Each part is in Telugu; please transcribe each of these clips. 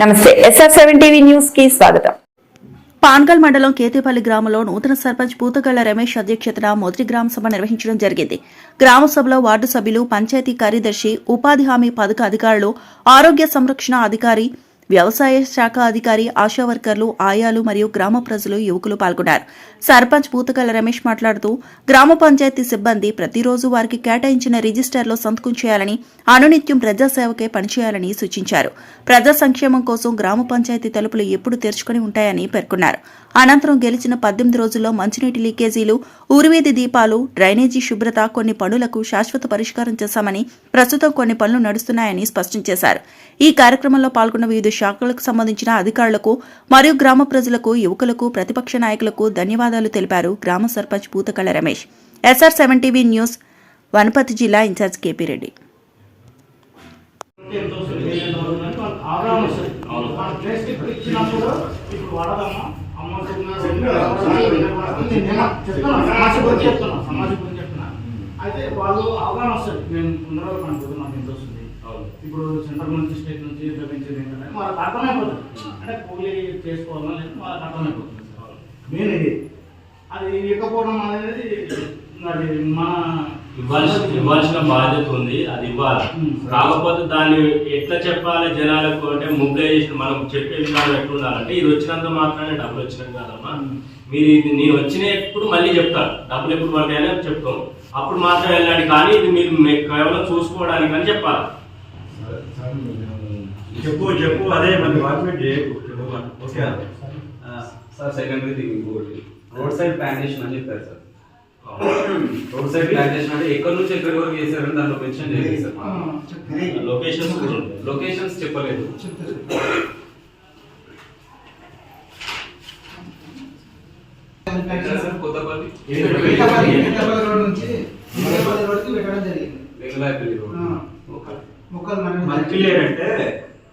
నమస్తే ఎస్ఆర్ సెవెన్ టీవీ న్యూస్కి స్వాగతం. పాన్గల్ మండలం కేతేపల్లి గ్రామంలో నూతన సర్పంచ్ పూతగళ్ళ రమేష్ అధ్యక్షతన మొదటి గ్రామ సభ నిర్వహించడం జరిగింది. గ్రామ సభలో వార్డు సభ్యులు పంచాయతీ కార్యదర్శి ఉపాధి హామీ పథక అధికారులు ఆరోగ్య సంరక్షణ అధికారి వ్యవసాయ శాఖ అధికారి ఆశా వర్కర్లు ఆయాలు మరియు గ్రామ ప్రజలు యువకులు పాల్గొన్నారు. సర్పంచ్ పూతకల రమేష్ మాట్లాడుతూ గ్రామ పంచాయతీ సిబ్బంది ప్రతిరోజు వారికి కేటాయించిన రిజిస్టర్లో సంతకం చేయాలని అనునిత్యం ప్రజాసేవకే పనిచేయాలని సూచించారు. ప్రజా సంక్షేమం కోసం గ్రామ పంచాయతీ తలుపులు ఎప్పుడు తెరుచుకుని ఉంటాయని పేర్కొన్నారు. అనంతరం గెలిచిన పద్దెనిమిది రోజుల్లో మంచినీటి లీకేజీలు ఊరివీధి దీపాలు డ్రైనేజీ శుభ్రత కొన్ని పనులకు శాశ్వత పరిష్కారం చేశామని ప్రస్తుతం కొన్ని పనులు నడుస్తున్నాయని స్పష్టం చేశారు. ఈ కార్యక్రమంలో పాల్గొన్న వివిధ శాఖలకు సంబంధించిన అధికారులకు మరియు గ్రామ ప్రజలకు యువకులకు ప్రతిపక్ష నాయకులకు ధన్యవాదాలు తెలిపారు గ్రామ sarpanch పూతకళ Ramesh. SR seven TV news Wanaparthy జిల్లా ఇన్ఛార్జ్ కేపీ రెడ్డి. అయితే వాళ్ళు అవగాహన వస్తుంది మేము పునరాలు కనుక్కుంటే నాకు ఎంత వస్తుంది ఇప్పుడు సెంట్రల్ నుంచి స్టేట్ నుంచి లభించేది ఏంటంటే వాళ్ళకి అర్థమైపోతుంది అంటే కూలీ చేసుకోవాలని లేదు వాళ్ళకి అర్థమైపోతుంది మెయిన్ ఇది. అది ఇవ్వకపోవడం అనేది అది మన ఇవ్వాల్సిన ఇవ్వాల్సిన బాధ్యత ఉంది. అది ఇవ్వాలి. ఉమ్. కాకపోతే దాన్ని ఎట్లా చెప్పాలి జనాలకు అంటే ముగ్గు వేసి మనం చెప్పే విధానం ఎట్లా ఉండాలంటే ఇది వచ్చినంత మాత్రమే డబ్బులు వచ్చినట్టు కాదమ్మా. మీరు ఇది నేను వచ్చినప్పుడు మళ్ళీ చెప్తాను. డబ్బులు ఎప్పుడు పడతాయని చెప్తాం అప్పుడు మాత్రం వెళ్ళండి కానీ ఇది మీరు కేవలం చూసుకోవడానికి అని చెప్పాలి. చెప్పు చెప్పు అదే మరి వాటిమేట్ చేయకు ఓకే సార్ సెకండరీ థింగ్ ఇంకోటి రోడ్ సైడ్ ప్లాంటేషన్ అని చెప్పారు సార్ రోడ్ సైడ్ ప్లాంటేషన్ అంటే ఎక్కడి నుంచి ఎక్కడి వరకు చేశారని దాంట్లో మెన్షన్ చేయలేదు సార్ మాకు. లొకేషన్స్ కూడా ఉంటాయి లొకేషన్స్ చెప్పలేదు ఎక్కడ సార్ కొత్తపల్లి పీఠపల్లి పీఠపల్లి రోడ్ నుంచి పీఠపల్లి రోడ్కి పెట్టడం జరిగింది వెంగళాయపల్లి రోడ్ ఆ. ఓకే మొక్కలు మనం మనకి క్లియర్ అంటే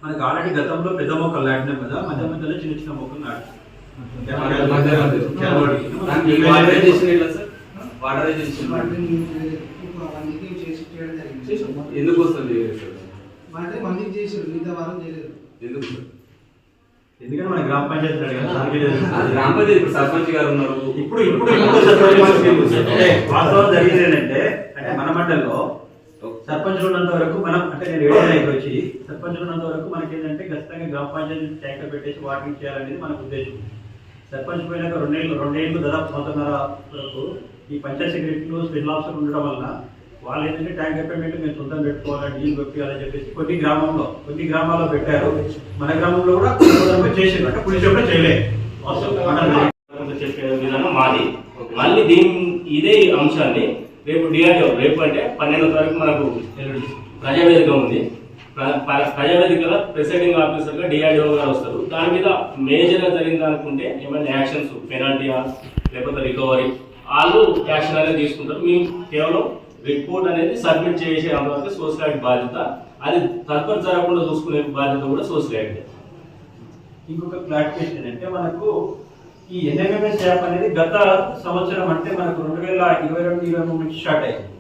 మనకి ఆల్రెడీ గతంలో పెద్ద మొక్కలు నాటినాం కదా మధ్య మధ్యలో చిన్న చిన్న మొక్కలు నాటు మధ్య మధ్యలో. దానికి వాటరైజేషన్ ఎట్లా సార్? వాటరైజేషన్ వాటిని ఇప్పుడు మందికి చేసి చేయడం జరిగింది. ఎందుకు వస్తుంది సార్? అంటే మందికి చేసారు మిగతా వారం చేయలేదు. ఎందుకు సార్? ఎందుకంటే మన గ్రామ పంచాయతీ గ్రామ పంచాయతీ ఇప్పుడు సర్పంచ్ గారు ఉన్నారు. ఇప్పుడు ఇప్పుడు ఇప్పుడు సర్పంచ్ అంటే వాస్తవం జరిగింది ఏంటంటే అంటే మన మండలంలో సర్పంచ్ ఉన్నంత వరకు మనం అంటే నేను ఏడో దగ్గర వచ్చి సర్పంచ్ ఉన్నంత వరకు మనకి ఏంటంటే ఖచ్చితంగా గ్రామ పంచాయతీ ట్యాంకర్ పెట్టేసి వాకింగ్ చేయాలనేది మనకు ఉద్దేశం. సర్పంచ్ పోయినాక రెండేళ్ళు రెండేళ్ళు దాదాపు సంవత్సరాల వరకు ఈ పంచాయతీ సెక్రటరీలు స్పెషల్ ఆఫీసర్ ఉండడం వలన వాళ్ళు ఏంటంటే ట్యాంక్ పేమెంట్ మేము సొంతం పెట్టుకోవాలి నీళ్ళు పెట్టాలని చెప్పేసి కొన్ని గ్రామంలో కొన్ని గ్రామాల్లో పెట్టారు. మన గ్రామంలో కూడా కొంతమంది అంటే పులిస్ కూడా చేయలేదు చెప్పే విధానం మాది. మళ్ళీ దీని ఇదే అంశాన్ని రేపు డిఆర్ఓ రేపు అంటే పన్నెండో తారీఖు మనకు ప్రజావేదిక ఉంది. ప్ర- ప్రజావేదికలో ప్రిసైడింగ్ ఆఫీసర్గా డిఆర్ఓ గారు వస్తారు. దాని మీద మేజర్గా జరిగింది అనుకుంటే ఏమైనా యాక్షన్స్ పెనాల్టీయా లేకపోతే రికవరీ వాళ్ళు యాక్షన్ అనేది తీసుకుంటారు. మేము కేవలం రిపోర్ట్ అనేది సబ్మిట్ చేసే అంతవరకు సోషల్ బాధ్యత. అది తత్పర జరగకుండా చూసుకునే బాధ్యత కూడా సోషల్ ఇంకొక క్లారిఫికేషన్ అంటే మనకు ఈ ఎన్ఎంఎంఎస్ యాప్ అనేది గత సంవత్సరం అంటే మనకు రెండు వేల ఇరవై రెండు ఇరవై మూడు నుంచి స్టార్ట్ అయింది.